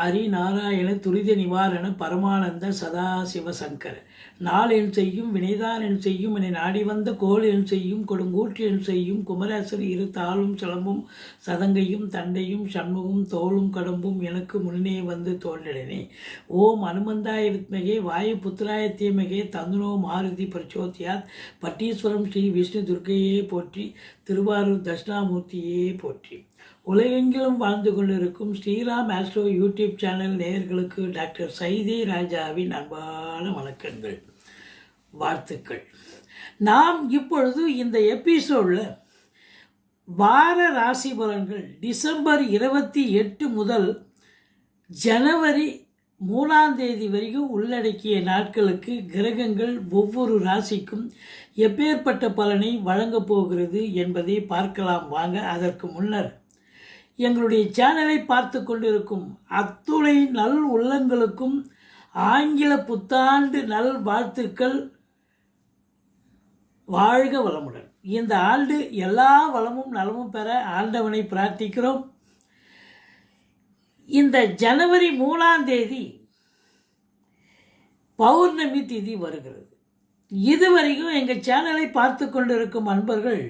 ஹரி நாராயண துரித நிவாரண பரமானந்த சதாசிவ சங்கர. நாள் செய்யும் வினைதான் என் செய்யும் என நாடி வந்த கோல் என் செய்யும் கொடுங்கூற்று என் செய்யும் குமரேசர் இரு தாளும் சிலம்பும் சதங்கையும் தண்டையும் சண்முகம் தோளும் கடம்பும் எனக்கு முன்னே வந்து தோன்றினே ஓம் அனுமந்தாய வித்மகே வாயு புத்திராய தீமகே தந்துனோ மாருதி பிரச்சோத்தியாத் பட்டீஸ்வரம் ஸ்ரீ விஷ்ணு துர்க்கையே போற்றி திருவாரூர் தட்சிணாமூர்த்தியே போற்றி. உலகெங்கிலும் வாழ்ந்து கொண்டிருக்கும் ஸ்ரீராம் ஆஸ்ட்ரோ யூடியூப் சேனல் நேயர்களுக்கு டாக்டர் சைதி ராஜாவின் அன்பான வணக்கங்கள் வாழ்த்துக்கள். நாம் இப்பொழுது இந்த எபிசோடில் வார ராசி பலன்கள் டிசம்பர் இருபத்தி எட்டு முதல் ஜனவரி மூணாம் தேதி வரைக்கும் உள்ளடக்கிய நாட்களுக்கு கிரகங்கள் ஒவ்வொரு ராசிக்கும் எப்பேற்பட்ட பலனை வழங்கப் போகிறது என்பதை பார்க்கலாம். வாங்க அதற்கு முன்னர் எங்களுடைய சேனலை பார்த்து கொண்டிருக்கும் அத்துணை நல் உள்ளங்களுக்கும் ஆங்கில புத்தாண்டு நல் வாழ்த்துக்கள். வாழ்க வளமுடன். இந்த ஆண்டு எல்லா வளமும் நலமும் பெற ஆண்டவனை பிரார்த்திக்கிறோம். இந்த ஜனவரி மூணாம் தேதி பௌர்ணமி திதி வருகிறது. இதுவரைக்கும் எங்கள் சேனலை பார்த்து கொண்டிருக்கும் அன்பர்கள்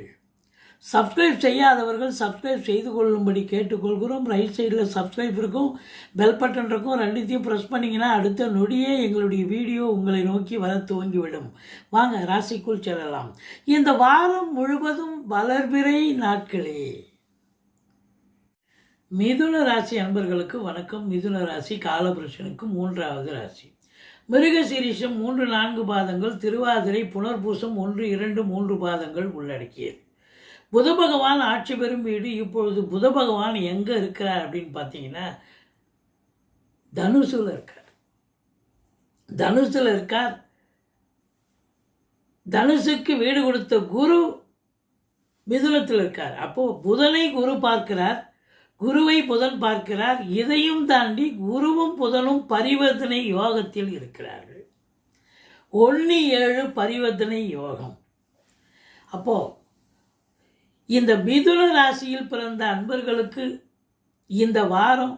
சப்ஸ்கிரைப் செய்யாதவர்கள் சப்ஸ்கிரைப் செய்து கொள்ளும்படி கேட்டுக்கொள்கிறோம். ரைட் சைடில் சப்ஸ்கிரைப் இருக்கும். பெல் பட்டன் இருக்கும். ரெண்டுத்தையும் ப்ரெஸ் பண்ணிங்கன்னா அடுத்த நொடியே எங்களுடைய வீடியோ உங்களை நோக்கி வர துவங்கிவிடும். வாங்க ராசிக்குள் செல்லலாம். இந்த வாரம் முழுவதும் வளர்பிறை நாட்களே. மிதுன ராசி அன்பர்களுக்கு வணக்கம். மிதுன ராசி காலபுருஷனுக்கு மூன்றாவது ராசி. மிருகசீரிஷம் மூன்று நான்கு பாதங்கள் திருவாதிரை புனர்பூசம் ஒன்று இரண்டு மூன்று பாதங்கள் உள்ளடக்கியது. புத பகவான் ஆட்சி பெறும் வீடு இப்பொழுது புத பகவான் எங்கே இருக்கிறார் அப்படின்னு பார்த்தீங்கன்னா தனுசில் இருக்கார். தனுசில் இருக்கார். தனுசுக்கு வீடு கொடுத்த குரு மிதுனத்தில் இருக்கார். அப்போ புதனை குரு பார்க்கிறார். குருவை புதன் பார்க்கிறார். இதையும் தாண்டி குருவும் புதனும் பரிவர்த்தனை யோகத்தில் இருக்கிறார்கள். ஒன்று ஏழு பரிவர்த்தனை யோகம். அப்போது இந்த மிதுன ராசியில் பிறந்த அன்பர்களுக்கு இந்த வாரம்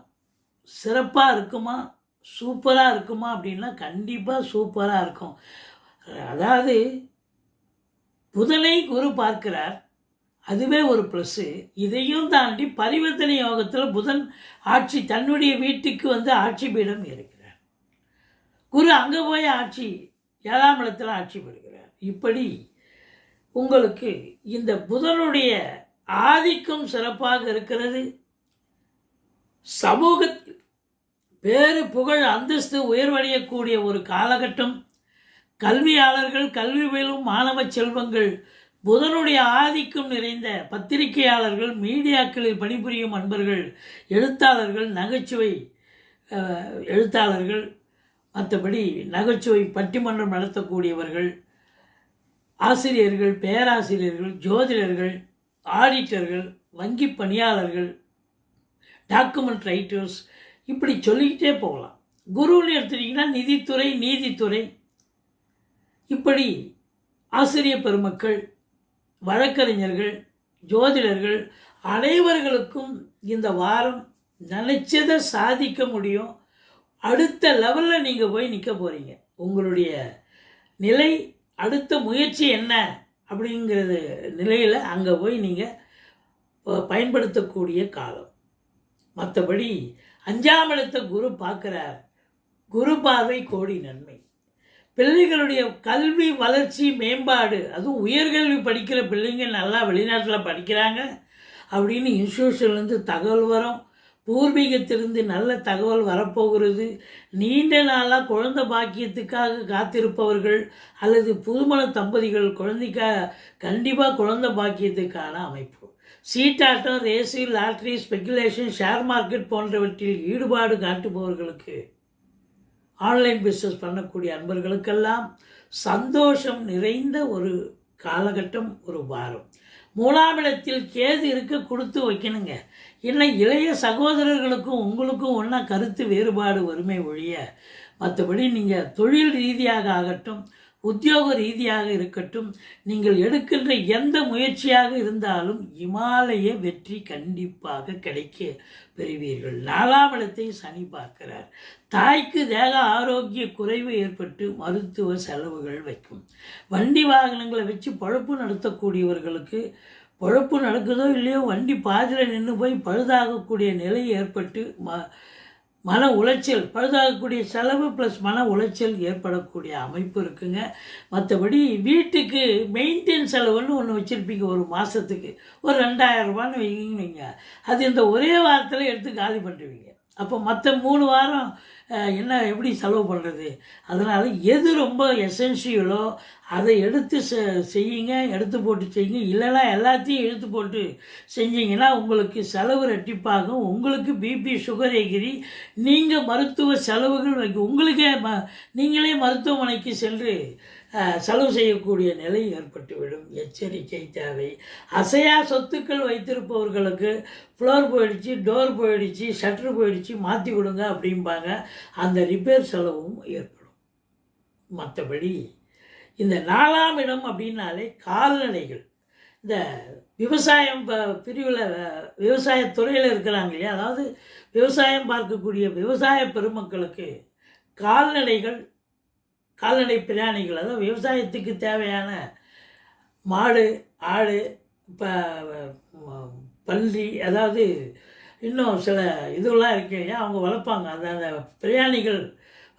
சிறப்பாக இருக்குமா? சூப்பராக இருக்குமா அப்படின்னா கண்டிப்பாக சூப்பராக இருக்கும். அதாவது புதனை குரு பார்க்கிறார். அதுவே ஒரு ப்ளஸ்ஸு இதையும் தாண்டி பரிவர்த்தனை யோகத்தில் புதன் ஆட்சி தன்னுடைய வீட்டுக்கு வந்து ஆட்சி பீடம் இருக்கிறார் குரு அங்கே போய் ஆட்சி ஏழாம் இடத்தில் ஆட்சி பெறுகிறார். இப்படி உங்களுக்கு இந்த புதனுடைய ஆதிக்கம் சிறப்பாக இருக்கிறது. சமூகத்தில் பேரு புகழ் அந்தஸ்து உயர்வடையக்கூடிய ஒரு காலகட்டம். கல்வியாளர்கள் கல்வி பயிலும் மாணவ செல்வங்கள் புதனுடைய ஆதிக்கம் நிறைந்த பத்திரிகையாளர்கள் மீடியாக்களில் பணிபுரியும் அன்பர்கள் எழுத்தாளர்கள் நகைச்சுவை எழுத்தாளர்கள் மற்றபடி நகைச்சுவை பட்டிமன்றம் நடத்தக்கூடியவர்கள் ஆசிரியர்கள் பேராசிரியர்கள் ஜோதிடர்கள் ஆடிட்டர்கள் வங்கி பணியாளர்கள் டாக்குமெண்ட் ரைட்டர்ஸ் இப்படி சொல்லிக்கிட்டே போகலாம். குருன்னு எடுத்துட்டிங்கன்னா நிதித்துறை நீதித்துறை. இப்படி ஆசிரியர் பெருமக்கள் வழக்கறிஞர்கள் ஜோதிடர்கள் அனைவர்களுக்கும் இந்த வாரம் நினச்சதை சாதிக்க முடியும். அடுத்த லெவலில் நீங்கள் போய் நிற்க போகிறீங்க உங்களுடைய நிலை அடுத்த முயற்சி என்ன அப்படிங்கிறது நிலையில் அங்கே போய் நீங்கள் பயன்படுத்தக்கூடிய காலம். மற்றபடி அஞ்சாம் இடத்த குரு பார்க்குறார். குரு பார்வை கோடி நன்மை. பிள்ளைகளுடைய கல்வி வளர்ச்சி மேம்பாடு அதுவும் உயர்கல்வி படிக்கிற பிள்ளைங்க நல்லா வெளிநாட்டில் படிக்கிறாங்க அப்படின்னு இன்ஸ்டியூஷன்லேருந்து தகவல் வரும். பூர்வீகத்திலிருந்து நல்ல தகவல் வரப்போகிறது. நீண்ட நாளாக குழந்தை பாக்கியத்துக்காக காத்திருப்பவர்கள் அல்லது புதுமண தம்பதிகள் குழந்தைக்கா கண்டிப்பாக குழந்தை பாக்கியத்துக்கான அமைப்பு. சீட்டாட்டம் ரேசி லாட்ரி ஸ்பெகுலேஷன் ஷேர் மார்க்கெட் போன்றவற்றில் ஈடுபாடு காட்டுபவர்களுக்கு ஆன்லைன் பிஸ்னஸ் பண்ணக்கூடிய அன்பர்களுக்கெல்லாம் சந்தோஷம் நிறைந்த ஒரு காலகட்டம் ஒரு வாரம். மூலாமிடத்தில் கேது இருக்க கொடுத்து வைக்கணுங்க. இல்லை இளைய சகோதரர்களுக்கும் உங்களுக்கும் ஒன்றா கருத்து வேறுபாடு வறுமை ஒழிய மற்றபடி நீங்கள் தொழில் ரீதியாக ஆகட்டும் உத்தியோக ரீதியாக இருக்கட்டும் நீங்கள் எடுக்கின்ற எந்த முயற்சியாக இருந்தாலும் இமாலய வெற்றி கண்டிப்பாக கிடைக்க பெறுவீர்கள். நாலாம் இடத்தை சனி பார்க்கிறார். தாய்க்கு தேக ஆரோக்கிய குறைவு ஏற்பட்டு மருத்துவ செலவுகள் வைக்கும். வண்டி வாகனங்களை வச்சு பழப்பு நடத்தக்கூடியவர்களுக்கு பழப்பு நடக்குதோ இல்லையோ வண்டி பாதியில் நின்று போய் பழுதாகக்கூடிய நிலை ஏற்பட்டு ம மன உளைச்சல் பழுதாகக்கூடிய செலவு ப்ளஸ் மன உளைச்சல் ஏற்படக்கூடிய அமைப்பு இருக்குங்க. மற்றபடி வீட்டுக்கு மெயின்டெயின் செலவுன்னு ஒன்று வச்சுருப்பீங்க ஒரு மாதத்துக்கு ஒரு ரெண்டாயிரம் ரூபான்னு வைங்க வைங்க. அது இந்த ஒரே வாரத்தில் எடுத்து காலி பண்ணுவீங்க அப்போ மற்ற மூணு வாரம் என்ன எப்படி செலவு பண்ணுறது அதனால் எது ரொம்ப எசென்ஷியலோ அதை எடுத்து செ செய்யுங்க எடுத்து போட்டு செய்யுங்க. இல்லைன்னா எல்லாத்தையும் எடுத்து போட்டு செஞ்சீங்கன்னா உங்களுக்கு செலவு ரெட்டிப்பாகும். உங்களுக்கு பிபி சுகர் எகிரி நீங்கள் மருத்துவ செலவுகள் வைக்க உங்களுக்கே ம நீங்களே மருத்துவமனைக்கு சென்று செலவு செய்யக்கூடிய நிலை ஏற்பட்டுவிடும். எச்சரிக்கை தேவை. அசையா சொத்துக்கள் வைத்திருப்பவர்களுக்கு ஃப்ளோர் போயிடுச்சு டோர் போயிடுச்சு ஷட்டர் போயிடுச்சு மாற்றி கொடுங்க அப்படிம்பாங்க. அந்த ரிப்பேர் செலவும் ஏற்படும். மற்றபடி இந்த நாலாம் இடம் அப்படின்னாலே கால்நடைகள். இந்த விவசாயம் பிரிவில் விவசாயத்துறையில் இருக்கிறாங்க இல்லையா? அதாவது விவசாயம் பார்க்கக்கூடிய விவசாய பெருமக்களுக்கு கால்நடைகள் கால்நடை பிராணிகள் அதாவது விவசாயத்துக்கு தேவையான மாடு ஆடு இப்போ பன்றி அதாவது இன்னும் சில இதுவெல்லாம் இருக்கு. இல்லையா அவங்க வளர்ப்பாங்க. அந்த அந்த பிராணிகள்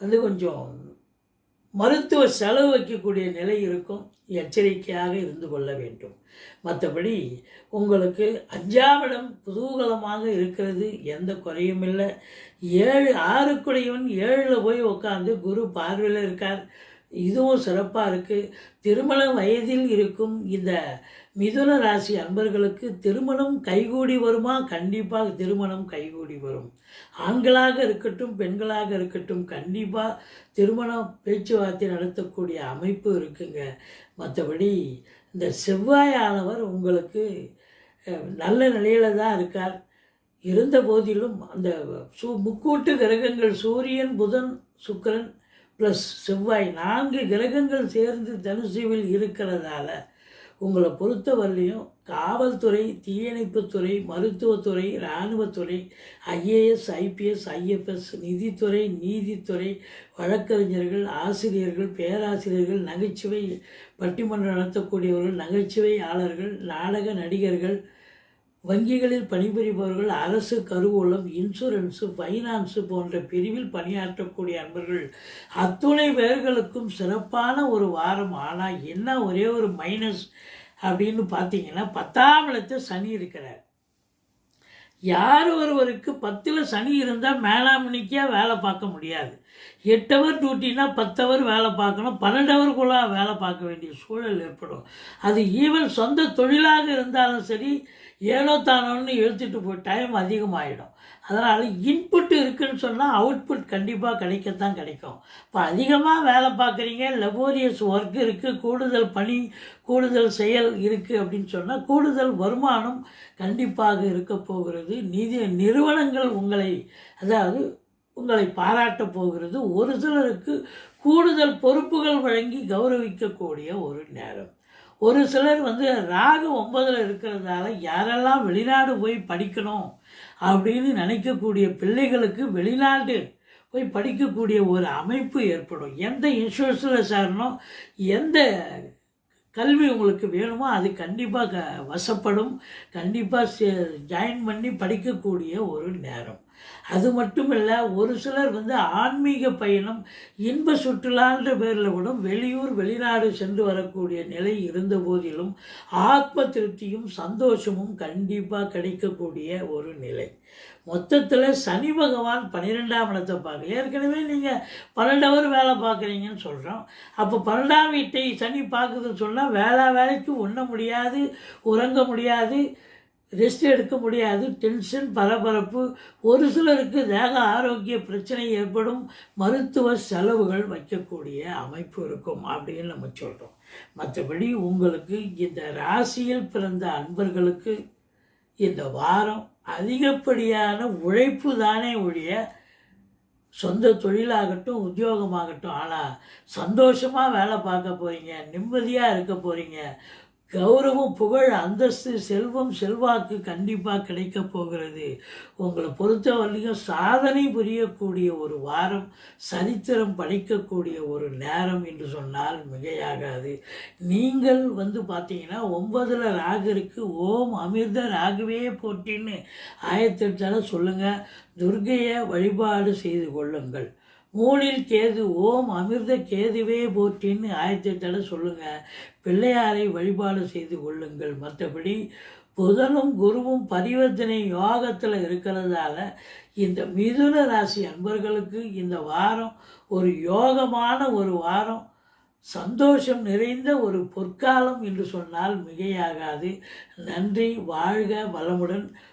வந்து கொஞ்சம் மருத்துவ செலவு வைக்கக்கூடிய நிலை இருக்கும் எச்சரிக்கையாக இருந்து கொள்ள வேண்டும். மற்றபடி உங்களுக்கு அஞ்சாவிடம் புதூகலமாக குதூகலமாக இருக்கிறது எந்த குறையும் இல்லை. ஏழு ஆறுக்குடையவன் ஏழில் போய் உட்காந்து குரு பார்வையில் இருக்கார். இதுவும் சிறப்பாக இருக்குது திருமண வயதில் இருக்கும் இந்த மிதுன ராசி அன்பர்களுக்கு திருமணம் கைகூடி வருமா? கண்டிப்பாக திருமணம் கைகூடி வரும். ஆண்களாக இருக்கட்டும் பெண்களாக இருக்கட்டும் கண்டிப்பாக திருமணம் பேச்சுவார்த்தை நடத்தக்கூடிய அமைப்பு இருக்குங்க. மற்றபடி இந்த செவ்வாயானவர் உங்களுக்கு நல்ல நிலையில் தான் இருக்கார். இருந்த போதிலும் அந்த சு முக்கூட்டு கிரகங்கள் சூரியன் புதன் சுக்கிரன் ப்ளஸ் செவ்வாய் நான்கு கிரகங்கள் சேர்ந்து தனுசுவில் இருக்கிறதால உங்களை பொறுத்தவரையிலையும் காவல்துறை தீயணைப்புத்துறை மருத்துவத்துறை இராணுவத்துறை ஐஏஎஸ் ஐபிஎஸ் ஐஎஃப்எஸ் நிதித்துறை நீதித்துறை வழக்கறிஞர்கள் ஆசிரியர்கள் பேராசிரியர்கள் நகைச்சுவை பட்டிமன்றம் நடத்தக்கூடியவர்கள் நகைச்சுவையாளர்கள் நாடக நடிகர்கள் வங்கிகளில் பணிபுரிபவர்கள் அரசு கருவூலம் இன்சூரன்ஸு ஃபைனான்ஸு போன்ற பிரிவில் பணியாற்றக்கூடிய அன்பர்கள் அத்துணை பேர்களுக்கும் சிறப்பான ஒரு வாரம். ஆனால் என்ன ஒரே ஒரு மைனஸ் அப்படின்னு பார்த்தீங்கன்னா பத்தாம் இடத்தில் சனி இருக்கிறார். யார் ஒருவருக்கு பத்தில் சனி இருந்தால் மேலாமணிக்கே வேலை பார்க்க முடியாது. எட்டு ஹவர் டியூட்டினா பத்து ஹவர் வேலை பார்க்கணும். பன்னெண்டு ஹவருக்குள்ளே வேலை பார்க்க வேண்டிய சூழல் ஏற்படும். அது ஈவன் சொந்த தொழிலாக இருந்தாலும் சரி ஏனோ தானோன்னு எழுத்துட்டு போய் டைம் அதிகமாகிடும் அதனால் இன்புட் இருக்குன்னு சொன்னால் அவுட்புட் கண்டிப்பாக கிடைக்கத்தான் கிடைக்கும். இப்போ அதிகமாக வேலை பார்க்குறீங்க லெபோரியஸ் ஒர்க் இருக்குது கூடுதல் பணி கூடுதல் செயல் இருக்குது அப்படின்னு சொன்னால் கூடுதல் வருமானம் கண்டிப்பாக இருக்க போகிறது. நிதி நிறுவனங்கள் உங்களை அதாவது உங்களை பாராட்டப் போகிறது ஒரு சிலருக்கு கூடுதல் பொறுப்புகள் வழங்கி கௌரவிக்கக்கூடிய ஒரு நேரம். ஒரு சிலர் வந்து ராகு ஒன்பதில் இருக்கிறதால யாரெல்லாம் வெளிநாடு போய் படிக்கணும் அப்படின்னு நினைக்கக்கூடிய பிள்ளைகளுக்கு வெளிநாடு போய் படிக்கக்கூடிய ஒரு அமைப்பு ஏற்படும். எந்த இன்சூரன்ஸில் சேரணும் எந்த கல்வி உங்களுக்கு வேணுமோ அது கண்டிப்பாக க வசப்படும். கண்டிப்பாக ஜாயின் பண்ணி படிக்கக்கூடிய ஒரு நேரம். அது மட்டும் இல்லை ஒரு சிலர் வந்து ஆன்மீக பயணம் இன்ப சுற்றுலான்ற பேரில் கூட வெளியூர் வெளிநாடு சென்று வரக்கூடிய நிலை இருந்த போதிலும் ஆத்ம திருப்தியும் சந்தோஷமும் கண்டிப்பாக கிடைக்கக்கூடிய ஒரு நிலை. மொத்தத்தில் சனி பகவான் பன்னிரெண்டாம் இடத்தை பார்க்க ஏற்கனவே நீங்கள் பன்னெண்டு அவர் வேலை பார்க்குறீங்கன்னு சொல்கிறோம் அப்போ பன்னெண்டாம் வீட்டை சனி பார்க்குதுன்னு சொன்னால் வேலை வேலைக்கு உண்ண முடியாது உறங்க முடியாது ரெஸ்ட் எடுக்க முடியாது டென்ஷன் பரபரப்பு. ஒரு சிலருக்கு தேக ஆரோக்கிய பிரச்சனை ஏற்படும். மருத்துவ செலவுகள் வைக்கக்கூடிய அமைப்பு இருக்கும் அப்படின்னு நம்ம சொல்கிறோம் மற்றபடி உங்களுக்கு இந்த ராசியில் பிறந்த அன்பர்களுக்கு இந்த வாரம் அதிகப்படியான உழைப்பு தானே ஒழிய சொந்த தொழிலாகட்டும் உத்தியோகமாகட்டும் ஆனால் சந்தோஷமாக வேலை பார்க்க போகிறீங்க நிம்மதியாக இருக்க போகிறீங்க கௌரவம் புகழ் அந்தஸ்து செல்வம் செல்வாக்கு கண்டிப்பாக கிடைக்க போகிறது. உங்களை பொறுத்த வரைக்கும் சாதனை புரியக்கூடிய ஒரு வாரம் சரித்திரம் படைக்கக்கூடிய ஒரு நேரம் என்று சொன்னால் மிகையாகாது. நீங்கள் வந்து பார்த்தீங்கன்னா ஒன்பதில் ராகருக்கு ஓம் அமிர்த ராகவே போட்டின்னு ஆயத்தெட்டால சொல்லுங்கள் துர்கையை வழிபாடு செய்து கொள்ளுங்கள். மூணில் கேது ஓம் அமிர்த கேதுவே போற்றின்னு தட சொல்லுங்கள் பிள்ளையாரை வழிபாடு செய்து கொள்ளுங்கள். மற்றபடி புதனும் குருவும் பரிவர்த்தனை யோகத்தில் இருக்கிறதால இந்த மிதுன ராசி அன்பர்களுக்கு இந்த வாரம் ஒரு யோகமான ஒரு வாரம். சந்தோஷம் நிறைந்த ஒரு பொற்காலம் என்று சொன்னால் மிகையாகாது. நன்றி வாழ்க வளமுடன்.